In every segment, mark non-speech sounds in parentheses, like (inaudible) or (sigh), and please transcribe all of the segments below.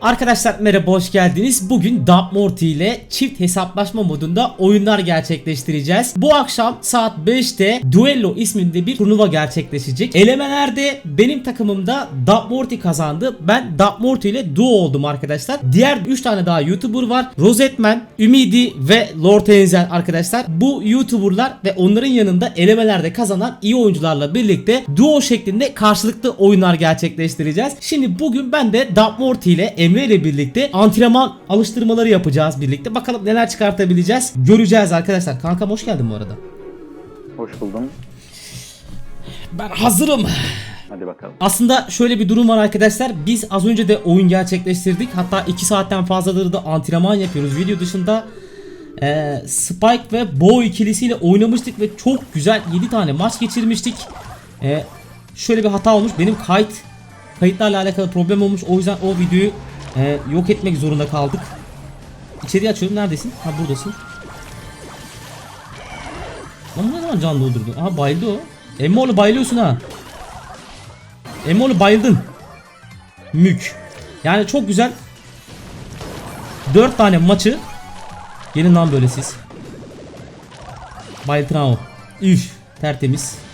Arkadaşlar merhaba hoş geldiniz. Bugün Dark Morty ile çift hesaplaşma modunda oyunlar gerçekleştireceğiz. Bu akşam saat 5'te Duello isminde bir turnuva gerçekleşecek. Elemelerde benim takımımda Dark Morty kazandı. Ben Dark Morty ile duo oldum arkadaşlar. Diğer 3 tane daha YouTuber var. Rosetman, Ümidi ve Lord Enzel arkadaşlar. Bu YouTuber'lar ve onların yanında elemelerde kazanan iyi oyuncularla birlikte duo şeklinde karşılıklı oyunlar gerçekleştireceğiz. Şimdi bugün ben de Dark Morty ile Emre ile birlikte antrenman alıştırmaları yapacağız birlikte. Bakalım neler çıkartabileceğiz. Göreceğiz arkadaşlar. Kankam hoş geldin bu arada. Hoş buldum. Ben hazırım. Hadi bakalım. Aslında şöyle bir durum var arkadaşlar. Biz az önce de oyun gerçekleştirdik. Hatta 2 saatten fazladır da antrenman yapıyoruz. Video dışında e, Spike ve Bo ikilisiyle oynamıştık ve çok güzel 7 tane maç geçirmiştik. E, şöyle bir hata olmuş. Benim kayıt kayıtlarla alakalı problem olmuş. O yüzden o videoyu e, yok etmek zorunda kaldık. İçeriye açıyorum. Neredesin? Ha buradasın. Lan ne zaman can doldurdu? Aha bayıldı o. Emmoğlu bayılıyorsun ha. Emmoğlu bayıldın. Mük. Yani çok güzel. 4 tane maçı. Gelin lan böyle siz. Bayıltın o. Üf. Tertemiz.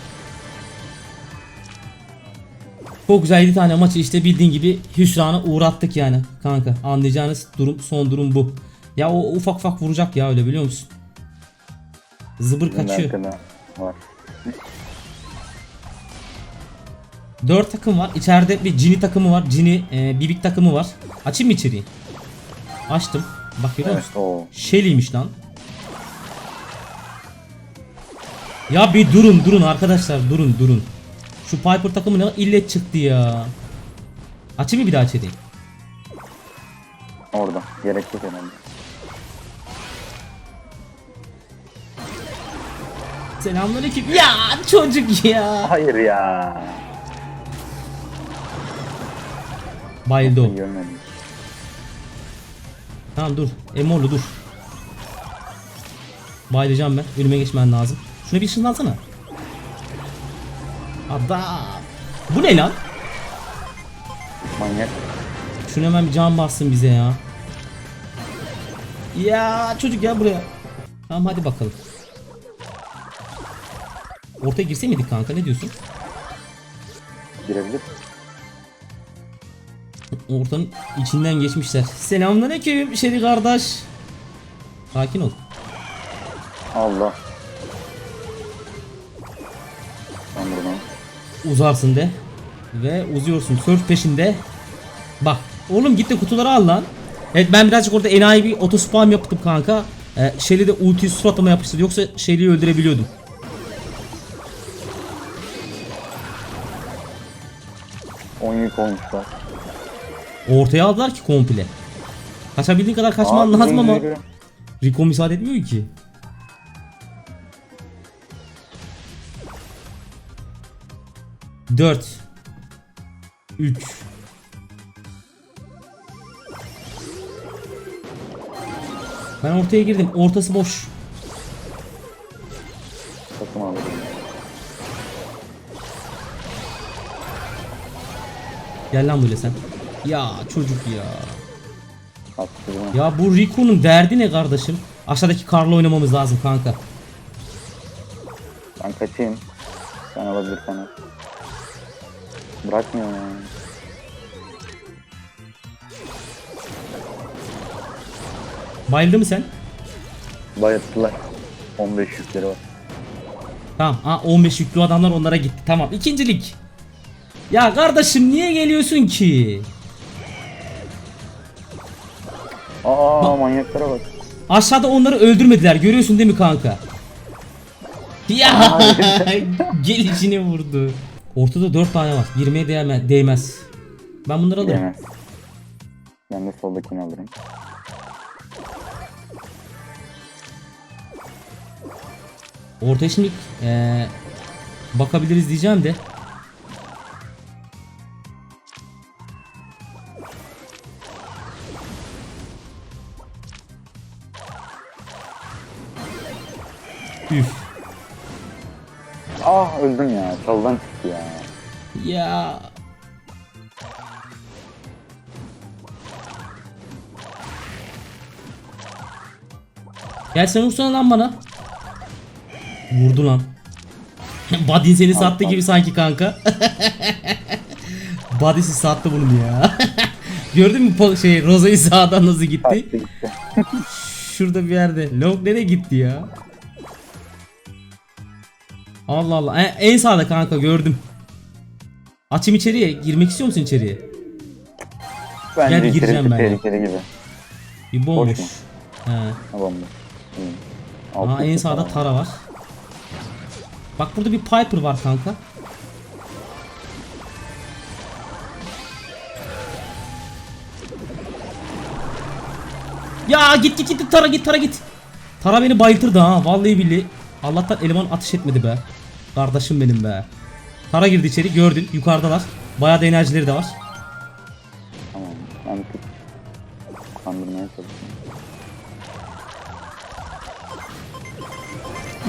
Çok güzel 7 tane maçı işte bildiğin gibi hüsrana uğrattık yani kanka. Anlayacağınız durum son durum bu. Ya o ufak ufak vuracak ya öyle biliyor musun? Zıbır kaçıyor. Var. 4 takım var. İçeride bir Cini takımı var. Cini e, Bibik takımı var. Açayım mı içeriği? Açtım. Bak görüyor Evet musun? o. Shelly'miş lan. Ya bir durun durun arkadaşlar durun durun. Şu Piper takımı ne illet çıktı ya. Açayım mı bir daha içeriği? Orada. Gerek yok herhalde. Selamünaleyküm. Ya çocuk ya. Hayır ya. Bayıldı o. Görmedim. Tamam dur. Emorlu dur. Bayılacağım ben. Önüme geçmen lazım. Şuna bir ışınlansana. Adam. Bu ne lan? Manyak. Şunu hemen bir can bassın bize ya. Ya çocuk gel buraya. Tamam hadi bakalım. Ortaya girse miydik kanka ne diyorsun? Girebilir. Ortanın içinden geçmişler. Selamünaleyküm Şeri kardeş. Sakin ol. Allah. Ben buradan. Uzarsın de. Ve uzuyorsun. Surf peşinde. Bak. Oğlum gitti kutuları al lan. Evet ben birazcık orada enayi bir otospam yaptım kanka. Ee, Shelly de ultiyi suratıma yapıştırdı. Yoksa Shelly'yi öldürebiliyordum. On yük olmuşlar. Ortaya aldılar ki komple. Kaçabildiğin kadar kaçman lazım ama. Rico müsaade etmiyor ki. Dört. Üç. Ben ortaya girdim. Ortası boş. Takım aldım. Gel lan böyle sen. Ya çocuk ya. Ya bu Rico'nun derdi ne kardeşim? Aşağıdaki karla oynamamız lazım kanka. Ben kaçayım. Sen alabilirsen al. Bırakmıyor ya. Bayıldı mı sen? Bayattılar. 15 yükleri var. Tamam. Ha 15 yüklü adamlar onlara gitti. Tamam. İkincilik. Ya kardeşim niye geliyorsun ki? Aa manyaklara bak. Aşağıda onları öldürmediler. Görüyorsun değil mi kanka? Ya (laughs) gelişini vurdu. Ortada 4 tane var. Girmeye değme, değmez. Ben bunları alırım. Yemez. Ben de soldakini alırım. Ortaya şimdi eee, bakabiliriz diyeceğim de. Üf. Ah öldüm ya. Çaldan çıktı ya. Ya. Gel sen vursana lan bana. Vurdu lan. (laughs) Badin seni sattı gibi sanki kanka. (laughs) Badisi sattı bunu ya. (laughs) Gördün mü şey Roza'yı sağdan nasıl gitti? Şurada bir yerde. Long nereye gitti ya? Allah Allah. En, en sağda kanka gördüm. Açım içeriye. Girmek istiyor musun içeriye? Bence Gel, içerisi gireceğim ben tehlikeli gibi. Bir bomboş. He. Alt Aa, en sağda. Tara var. Bak burada bir Piper var kanka. Ya git git git Tara git Tara git. Tara beni bayıltırdı ha vallahi billahi. Allah'tan eleman atış etmedi be. Kardeşim benim be. Tara girdi içeri gördün yukarıdalar. Bayağı da enerjileri de var. Tamam. Ben bir tık kandırmaya çalışıyorum.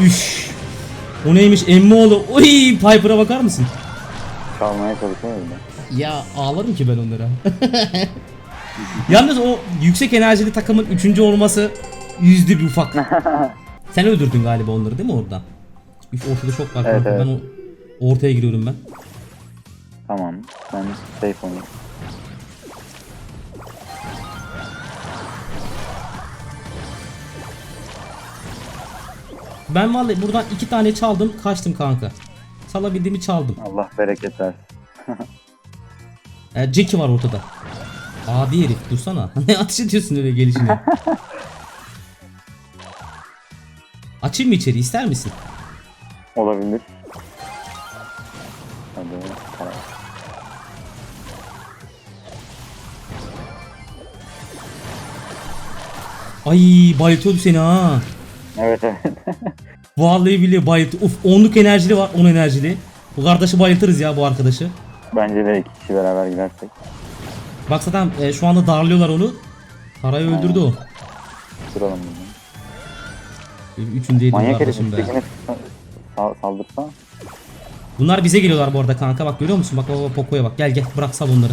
Üş. O neymiş Emmoğlu. Oy Piper'a bakar mısın? Çalmaya çalışıyoruz da. Ya ağlarım ki ben onlara. (laughs) Yalnız o yüksek enerjili takımın üçüncü olması yüzde bir ufak. (laughs) Sen öldürdün galiba onları değil mi oradan? Üf ortada çok var. Evet, evet. Ben o ortaya giriyorum ben. Tamam. Ben safe oynayayım. Ben vallahi buradan iki tane çaldım kaçtım kanka. Salabildiğimi çaldım. Allah bereket versin. (laughs) E, Jackie var ortada. Adi herif dursana. (laughs) Ne ateş ediyorsun öyle gelişine? (laughs) Açayım mı içeri ister misin? Olabilir. Hadi. Tamam. Ay bayıltıyordu seni ha. Evet evet. (laughs) Vallahi billahi bayıltı. Uf onluk enerjili var 10 enerjili. Bu kardeşi bayıltırız ya bu arkadaşı. Bence de iki kişi beraber gidersek. Bak zaten e, şu anda darlıyorlar onu. Parayı öldürdü o. Duralım bunu. Üçündeydi Manyak herif kardeşim be. Sal saldırsa. Bunlar bize geliyorlar bu arada kanka bak görüyor musun? Bak bak Poco'ya bak. Gel gel bırak sal onları.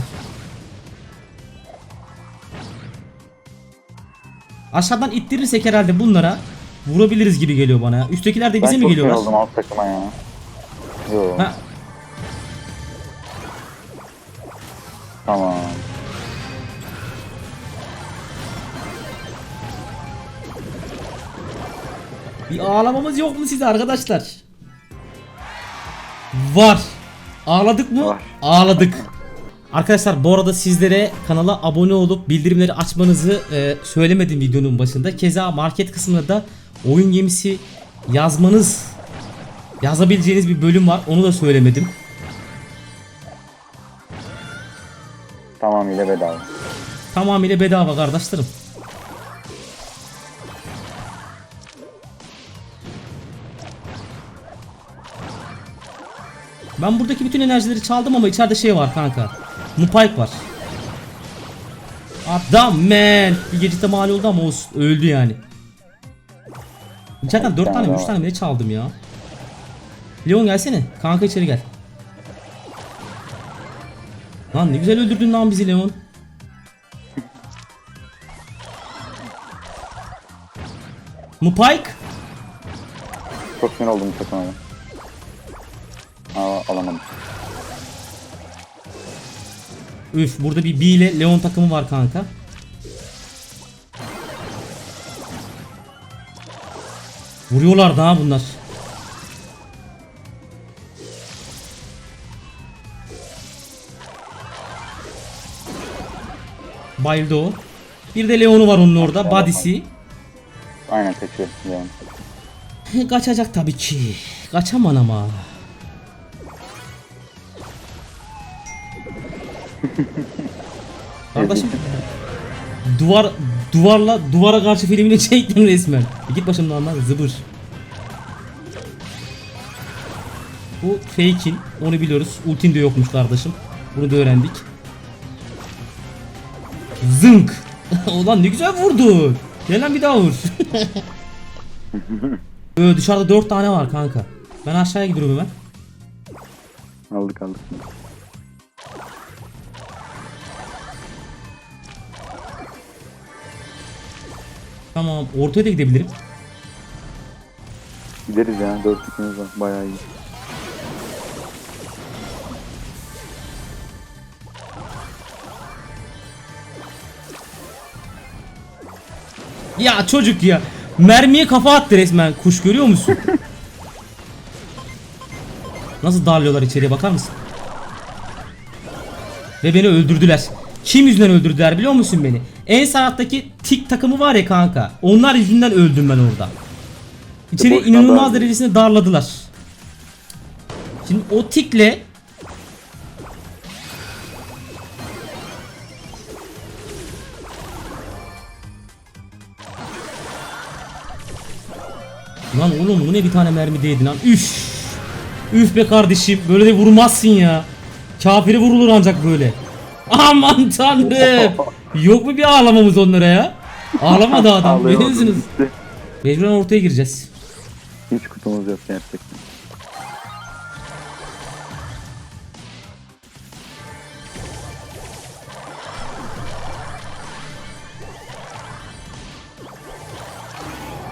Aşağıdan ittirirsek herhalde bunlara vurabiliriz gibi geliyor bana ya. Üsttekiler de bize ben mi çok geliyorlar? şey oldum alt takıma ya. Yo. Ha, Tamam. bir ağlamamız yok mu size arkadaşlar? Var. Ağladık mı? Var. Ağladık. Arkadaşlar bu arada sizlere kanala abone olup bildirimleri açmanızı e, söylemedim videonun başında. Keza market kısmında da oyun gemisi yazmanız yazabileceğiniz bir bölüm var. Onu da söylemedim. Tamamıyla bedava. Tamamıyla bedava kardeşlerim. Ben buradaki bütün enerjileri çaldım ama içeride şey var kanka. Mupayk var. Adam man. Bir gecikte mal oldu ama olsun. Öldü yani. İçeriden 4 tane mi 3 tane mi ne çaldım ya? Leon gelsene. Kanka içeri gel. Lan ne güzel öldürdün lan bizi Leon. Mupayk. Çok sinir oldum bu takıma alamadım. Üf burada bir B ile Leon takımı var kanka. Vuruyorlar daha bunlar. Bayıldı o. Bir de Leon'u var onun orada. Body'si. Aynen kaçıyor. Leon. (laughs) Kaçacak tabii ki. Kaçaman ama. Kardeşim duvar duvarla duvara karşı filmini (laughs) çektin resmen. E Git başımdan lan zıbır. Bu fake'in onu biliyoruz. Ultin de yokmuş kardeşim. Bunu da öğrendik. Zınk. (laughs) Ulan ne güzel vurdu. Gel lan bir daha vur. (laughs) Ö, dışarıda 4 tane var kanka. Ben aşağıya gidiyorum hemen. Aldık aldık. Tamam ortaya da gidebilirim. Gideriz ya. Dört ikimiz var. Bayağı iyi. Ya çocuk ya. Mermiye kafa attı resmen. Kuş görüyor musun? (laughs) Nasıl darlıyorlar içeriye bakar mısın? Ve beni öldürdüler. Kim yüzünden öldürdüler biliyor musun beni? En sağdaki tik takımı var ya kanka. Onlar yüzünden öldüm ben orada. İçeri boştan inanılmaz derecesinde darladılar. Şimdi o tikle Lan oğlum bu ne bir tane mermi değdi lan. Üf. Üf be kardeşim. Böyle de vurmazsın ya. Kafiri vurulur ancak böyle. Aman tanrım. (laughs) Yok mu bir ağlamamız onlara ya? Ağlamadı (laughs) adam. Biliyorsunuz. gitti. Mecburen ortaya gireceğiz. Hiç kutumuz yok gerçekten.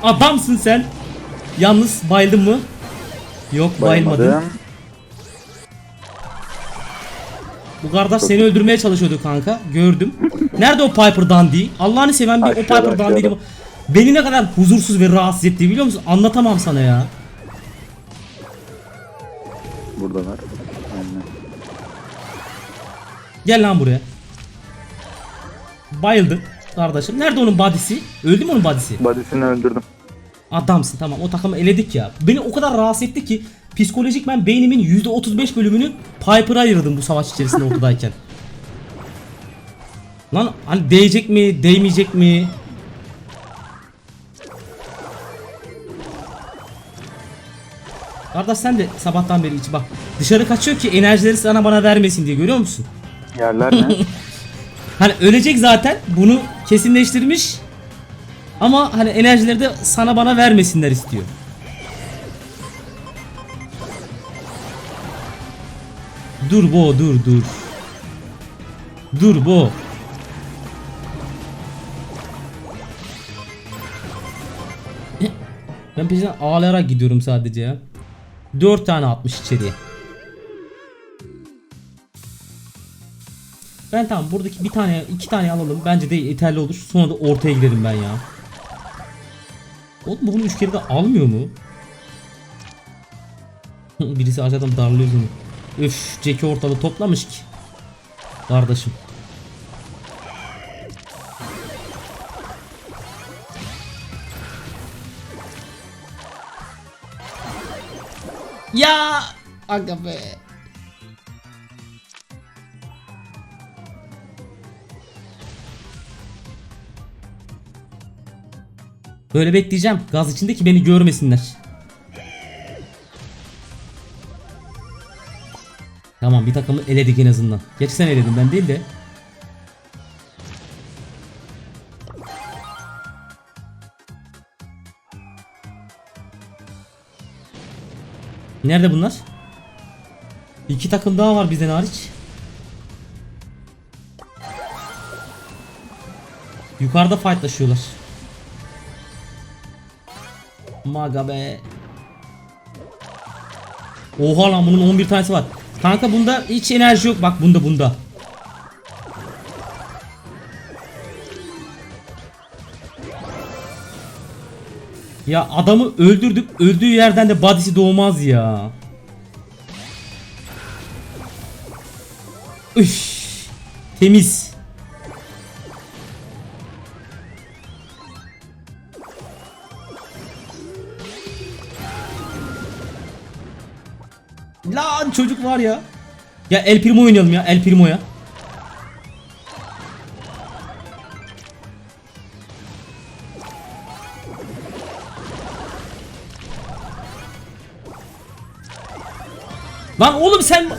Adamsın sen. Yalnız bayıldın mı? Yok bayılmadın. Bayılmadım. Bu kardeş seni öldürmeye çalışıyordu kanka. Gördüm. Nerede o Piper Dundee? Allah'ını seven bir o Piper aşağıda. beni ne kadar huzursuz ve rahatsız etti biliyor musun? Anlatamam sana ya. Buradalar. Aynen. Gel lan buraya. Bayıldı kardeşim. Nerede onun body'si? Öldü mü onun body'si? Badisini öldürdüm. Adamsın tamam o takımı eledik ya. Beni o kadar rahatsız etti ki psikolojik ben beynimin %35 bölümünü Piper'a ayırdım bu savaş içerisinde ortadayken. (laughs) Lan hani değecek mi, değmeyecek mi? Kardeş sen de sabahtan beri iç bak. Dışarı kaçıyor ki enerjileri sana bana vermesin diye görüyor musun? Yerler ne? (laughs) Hani ölecek zaten bunu kesinleştirmiş. Ama hani enerjileri de sana bana vermesinler istiyor. Dur bo dur dur. Dur bo. Ben peşinden ağlayarak gidiyorum sadece ya. 4 tane atmış içeriye. Ben tamam buradaki bir tane iki tane alalım. Bence de yeterli olur. Sonra da ortaya giderim ben ya. Oğlum bu bunu üç kere de almıyor mu? (laughs) Birisi aşağıdan darlıyor bunu. Öf Jack'i ortalığı toplamış ki. Kardeşim. Ya aga be. Böyle bekleyeceğim. Gaz içinde ki beni görmesinler. Tamam bir takımı eledik en azından. Geç sen eledin ben değil de. Nerede bunlar? İki takım daha var bizden hariç. Yukarıda fightlaşıyorlar. Maga be. Oha lan bunun 11 tanesi var. Kanka bunda hiç enerji yok. Bak bunda bunda. Ya adamı öldürdük. Öldüğü yerden de body'si doğmaz ya. Üf. Temiz. Lan çocuk var ya. Ya El Primo oynayalım ya El Primo'ya. Lan oğlum sen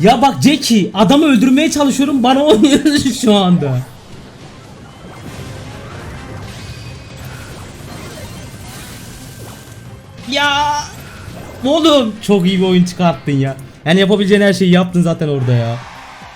ya bak Jackie adamı öldürmeye çalışıyorum bana (laughs) oynuyorsun şu anda. Ya Oğlum çok iyi bir oyun çıkarttın ya. Yani yapabileceğin her şeyi yaptın zaten orada ya.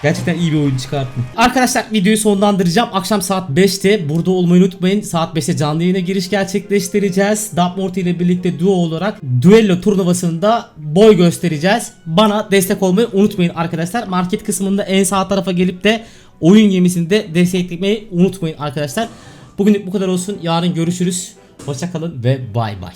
Gerçekten iyi bir oyun çıkarttın. Arkadaşlar videoyu sonlandıracağım. Akşam saat 5'te burada olmayı unutmayın. Saat 5'te canlı yayına giriş gerçekleştireceğiz. Dark ile birlikte duo olarak duello turnuvasında boy göstereceğiz. Bana destek olmayı unutmayın arkadaşlar. Market kısmında en sağ tarafa gelip de oyun gemisini de desteklemeyi unutmayın arkadaşlar. Bugünlük bu kadar olsun. Yarın görüşürüz. Hoşçakalın ve bay bay.